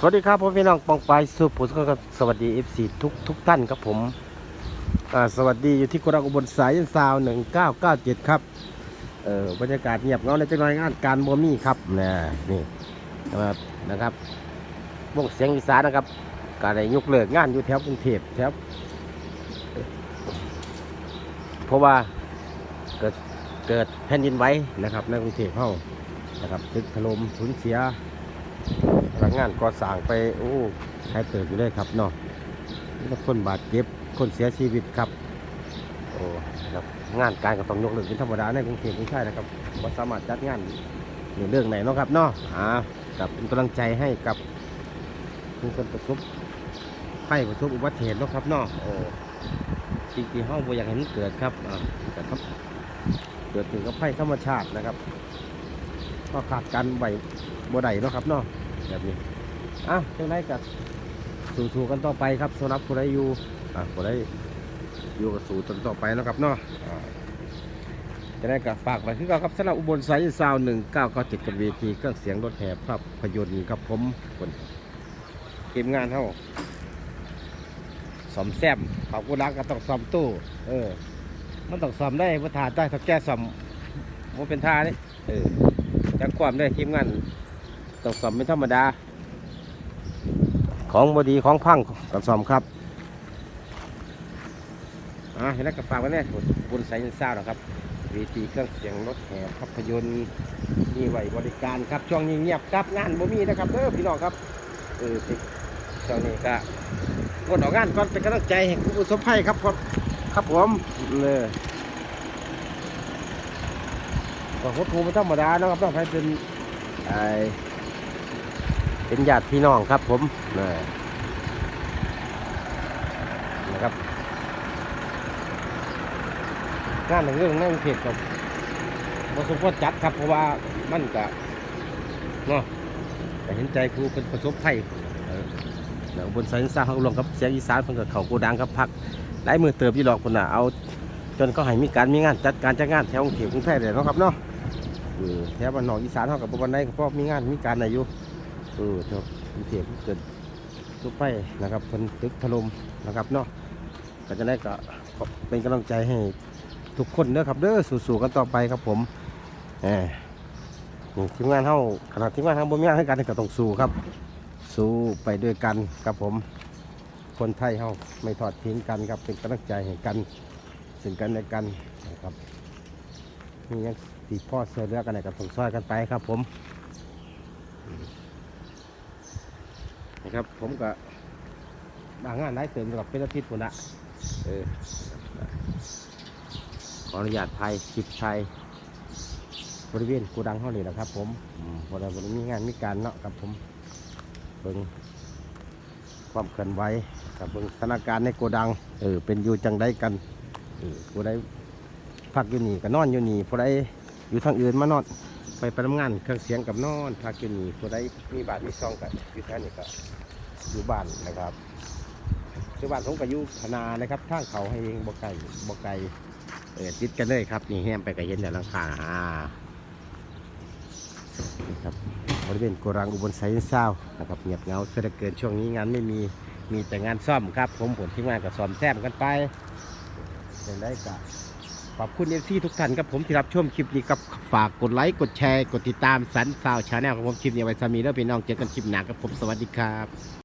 สวัสดีครับผมพี่น้องปองปายสุภูสุขครับสวัสดีเอฟซีทุกทุกท่านครับผมอ่าสวัสดีอยู่ที่โกดังอุบลสายยันซาวหนึ่งเก้าเก้าเจ็ดครับเออบรรยากาศเงียบเหงาในจังหวัดงานการบ่มีครับนะนี่นะครับนะครับวงเสียงอีสานนะครับการได้ยกเลิกงานอยู่แถวกรุงเทพแถวเพราะว่าเกิดเกิดแผ่นดินไหวนะครับในกรุงเทพเฮานะครับตึกถล่มสูญเสีย พนักงานก่อสร้างไปโอ้ใครเติบอยู่เลยครับเนาะมีแต่คนบาดเจ็บคนเสียชีวิตครับโอ้ครับงานการก็ต้องยกเลิกเป็นธรรมดาในกรุงเทพกรุงไทยนะครับว่าสามารถจัดงานในเรื่องไหนเนาะครับเนาะอ่ากับเป็นกำลังใจให้กับผู้คนประสบภัยประสบอุบัติเหตุเนาะครับเนาะโอ้สิ่งที่ห้องบ่อยากเห็นเกิดครับอ่าแต่ครับเกิดถึงกับภัยธรรมชาตินะครับก็ขาดการไหวบ่ได้เนาะครับเนาะ แบบนี้อะจังไรกับสู้ๆกันต่อไปครับสำหรับผู้ใดอยู่อะผู้ใดอยู่กับสู้จนต่อไปนะครับเนาะจะได้กับฝากไว้คือเก่าครับสำหรับอุบลสายซาวหนึ่งเก้าเก้าเจ็ดกับเวทีเครื่องเสียงรถแห่ภาพยนตร์ครับผมคนทีมงานเท่าสอมแซมเขากูรักก็ต้องซ่อมตู้ เออ มันต้องซ่อมได้ว่าถาได้ถ้าแก้ซ่อมมันเป็นท่านี่เออจักความได้ทีมงาน ต้องซ่อมไม่ธรรมดา ของบดีของพังต้องซ่อมครับอ่าเห็นแล้วก็ฝากไว้เนี่ยบนสายยันซ่าหรอครับวีทีเครื่องเสียงรถแห่ภาพยนตร์มีไว้บริการครับช่วงนี้เงียบครับงานบ่มีนะครับเด้อพี่น้องครับเออที่ช่วงนี้ก็งดออกงานก่อนเป็นกำลังใจให้ผู้ประสบภัยครับครับครับผมเลยก็คดคูไม่ธรรมดานะครับต้องให้เป็นไอ เป็นญาติพี่น้องครับผมนะนะครับงานในเรื่องนั่งเขตกับบสมควรจัดครับเพราะว่ามันกะเนาะแต่เห็นใจครูเป็นประสบภัยเออแล้วบนสายซ่าเขาลงกับเสียงอีสานเพิ่นกับเขาโกดังครับพักหลายมือเติบยี่หลอกคนน่ะเอา จนเขาให้มีการมีงานจัดการจัดงานแถวกรุงเทพกรุงไทยเลยนะครับเนาะแถวบ้านนอกอีสานเขากับบ้านใดก็เพราะมีงานมีการอะไรอยู่ เออแถวกรุงเทพเกิดทุกไปนะครับเพิ่นตึกถล่มนะครับเนาะก็จะได้ก็เป็นกำลังใจให้ทุกคนเด้อครับเด้อสู้ๆกันต่อไปครับผมแหมนี่ทีมงานเฮาขนาดทีมงานทางบ่มีงานให้กันก็ต้องสู้ครับ สู้ไปด้วยกันครับผม คนไทยเฮาไม่ทอดทิ้งกันครับเป็นกำลังใจให้กันสิ่งกันและกันนะครับมีหยังตีพ่อเสือเลือกกันไหนกับส่งซอยกันไปครับผม นะครับ ผมก็บางงานได้เติมกับเป็นอาทิตย์หมดละเออขออนุญาตไทยคลิปไทยบริเวณกูดังเท่านี้แหละครับ ผมพอเรามีงานมีการเนาะครับผมเบิ่งความเคลื่อนไหวกับเบิ่งสถานการณ์ในโกดังเออเป็นอยู่จังได้กันเออกูได้พักอยู่นี่ก็นอนอยู่นี่พอได้อยู่ทางอื่นมานอน ไปไปทำงานเครื่องเสียงกับนอนพักอยู่นี่ผู้ใดมีบาทมีซองกันอยู่แท่นี้ก็อยู่บ้านนะครับคือบ้านผมก็อยู่พนานะครับทางเขาให้เองบ่ไก่บ่ไก่เออติดกันเลยครับนี่แฮมไปก็เห็นแต่ลังคาอ่านี่ครับบริเวณโกรังอุบลไซน์เศร้านะครับเงียบเงาเสียเหลือเกินช่วงนี้งานไม่มีมีแต่งานซ่อมครับ ผมผลที่งานกับซ่อมแซมกันไปเป็นได้กับ ขอบคุณเอฟซีทุกท่านครับผมที่รับชมคลิปนี้ครับฝากกดไลค์กดแชร์กดติดตามสันซาวชาแนลของผมคลิปนี้ไว้สามีแล้วพี่น้องเจอกันคลิปหน้าครับผมสวัสดีครับ